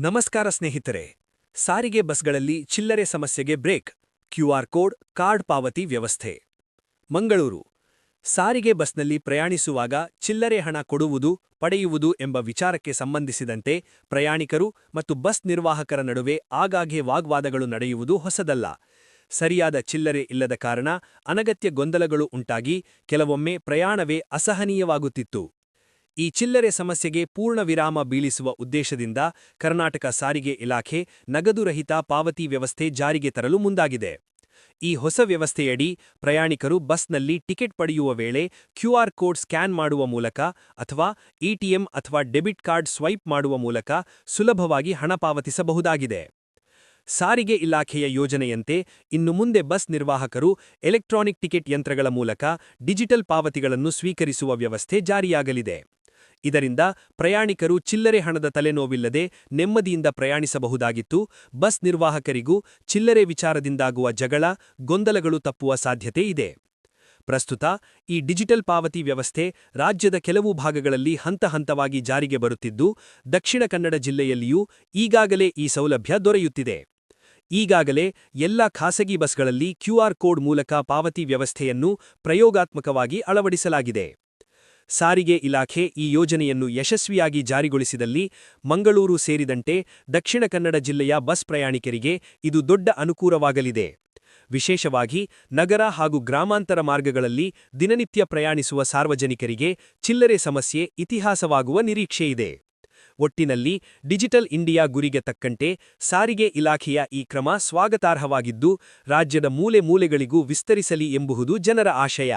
ನಮಸ್ಕಾರ ಸ್ನೇಹಿತರೆ. ಸಾರಿಗೆ ಬಸ್ಗಳಲ್ಲಿ ಚಿಲ್ಲರೆ ಸಮಸ್ಯೆಗೆ ಬ್ರೇಕ್, ಕ್ಯೂಆರ್ ಕೋಡ್, ಕಾರ್ಡ್ ಪಾವತಿ ವ್ಯವಸ್ಥೆ. ಮಂಗಳೂರು. ಸಾರಿಗೆ ಬಸ್ನಲ್ಲಿ ಪ್ರಯಾಣಿಸುವಾಗ ಚಿಲ್ಲರೆ ಹಣ ಕೊಡುವುದು, ಪಡೆಯುವುದು ಎಂಬ ವಿಚಾರಕ್ಕೆ ಸಂಬಂಧಿಸಿದಂತೆ ಪ್ರಯಾಣಿಕರು ಮತ್ತು ಬಸ್ ನಿರ್ವಾಹಕರ ನಡುವೆ ಆಗಾಗ್ಗೆ ವಾಗ್ವಾದಗಳು ನಡೆಯುವುದು ಹೊಸದಲ್ಲ. ಸರಿಯಾದ ಚಿಲ್ಲರೆ ಇಲ್ಲದ ಕಾರಣ ಅನಗತ್ಯ ಗೊಂದಲಗಳು ಉಂಟಾಗಿ ಕೆಲವೊಮ್ಮೆ ಪ್ರಯಾಣವೇ ಅಸಹನೀಯವಾಗುತ್ತಿತ್ತು. ಈ ಚಿಲ್ಲರೆ ಸಮಸ್ಯೆಗೆ ಪೂರ್ಣ ವಿರಾಮ ಬೀಳಿಸುವ ಉದ್ದೇಶದಿಂದ ಕರ್ನಾಟಕ ಸಾರಿಗೆ ಇಲಾಖೆ ನಗದುರಹಿತ ಪಾವತಿ ವ್ಯವಸ್ಥೆ ಜಾರಿಗೆ ತರಲು ಮುಂದಾಗಿದೆ. ಈ ಹೊಸ ವ್ಯವಸ್ಥೆಯಡಿ ಪ್ರಯಾಣಿಕರು ಬಸ್ನಲ್ಲಿ ಟಿಕೆಟ್ ಪಡೆಯುವ ವೇಳೆ ಕ್ಯೂಆರ್ ಕೋಡ್ ಸ್ಕ್ಯಾನ್ ಮಾಡುವ ಮೂಲಕ ಅಥವಾ ಇಟಿಎಂ ಅಥವಾ ಡೆಬಿಟ್ ಕಾರ್ಡ್ ಸ್ವೈಪ್ ಮಾಡುವ ಮೂಲಕ ಸುಲಭವಾಗಿ ಹಣ ಪಾವತಿಸಬಹುದಾಗಿದೆ. ಸಾರಿಗೆ ಇಲಾಖೆಯ ಯೋಜನೆಯಂತೆ ಇನ್ನು ಮುಂದೆ ಬಸ್ ನಿರ್ವಾಹಕರು ಎಲೆಕ್ಟ್ರಾನಿಕ್ ಟಿಕೆಟ್ ಯಂತ್ರಗಳ ಮೂಲಕ ಡಿಜಿಟಲ್ ಪಾವತಿಗಳನ್ನು ಸ್ವೀಕರಿಸುವ ವ್ಯವಸ್ಥೆ ಜಾರಿಯಾಗಲಿದೆ. ಇದರಿಂದ ಪ್ರಯಾಣಿಕರು ಚಿಲ್ಲರೆ ಹಣದ ತಲೆನೋವಿಲ್ಲದೆ ನೆಮ್ಮದಿಯಿಂದ ಪ್ರಯಾಣಿಸಬಹುದಾಗಿತ್ತು. ಬಸ್ ನಿರ್ವಾಹಕರಿಗೂ ಚಿಲ್ಲರೆ ವಿಚಾರದಿಂದಾಗುವ ಜಗಳ, ಗೊಂದಲಗಳು ತಪ್ಪುವ ಸಾಧ್ಯತೆ ಇದೆ. ಪ್ರಸ್ತುತ ಈ ಡಿಜಿಟಲ್ ಪಾವತಿ ವ್ಯವಸ್ಥೆ ರಾಜ್ಯದ ಕೆಲವು ಭಾಗಗಳಲ್ಲಿ ಹಂತ ಹಂತವಾಗಿ ಜಾರಿಗೆ ಬರುತ್ತಿದ್ದು, ದಕ್ಷಿಣ ಕನ್ನಡ ಜಿಲ್ಲೆಯಲ್ಲಿಯೂ ಈಗಾಗಲೇ ಈ ಸೌಲಭ್ಯ ದೊರೆಯುತ್ತಿದೆ. ಈಗಾಗಲೇ ಎಲ್ಲ ಖಾಸಗಿ ಬಸ್ಗಳಲ್ಲಿ ಕ್ಯೂಆರ್ ಕೋಡ್ ಮೂಲಕ ಪಾವತಿ ವ್ಯವಸ್ಥೆಯನ್ನು ಪ್ರಯೋಗಾತ್ಮಕವಾಗಿ ಅಳವಡಿಸಲಾಗಿದೆ. ಸಾರಿಗೆ ಇಲಾಖೆ ಈ ಯೋಜನೆಯನ್ನು ಯಶಸ್ವಿಯಾಗಿ ಜಾರಿಗೊಳಿಸಿದಲ್ಲಿ ಮಂಗಳೂರು ಸೇರಿದಂತೆ ದಕ್ಷಿಣ ಕನ್ನಡ ಜಿಲ್ಲೆಯ ಬಸ್ ಪ್ರಯಾಣಿಕರಿಗೆ ಇದು ದೊಡ್ಡ ಅನುಕೂಲವಾಗಲಿದೆ. ವಿಶೇಷವಾಗಿ ನಗರ ಹಾಗೂ ಗ್ರಾಮಾಂತರ ಮಾರ್ಗಗಳಲ್ಲಿ ದಿನನಿತ್ಯ ಪ್ರಯಾಣಿಸುವ ಸಾರ್ವಜನಿಕರಿಗೆ ಚಿಲ್ಲರೆ ಸಮಸ್ಯೆ ಇತಿಹಾಸವಾಗುವ ನಿರೀಕ್ಷೆಯಿದೆ. ಒಟ್ಟಿನಲ್ಲಿ ಡಿಜಿಟಲ್ ಇಂಡಿಯಾ ಗುರಿಗೆ ತಕ್ಕಂತೆ ಸಾರಿಗೆ ಇಲಾಖೆಯ ಈ ಕ್ರಮ ಸ್ವಾಗತಾರ್ಹವಾಗಿದ್ದು, ರಾಜ್ಯದ ಮೂಲೆ ಮೂಲೆಗಳಿಗೂ ವಿಸ್ತರಿಸಲಿ ಎಂಬುದು ಜನರ ಆಶಯ.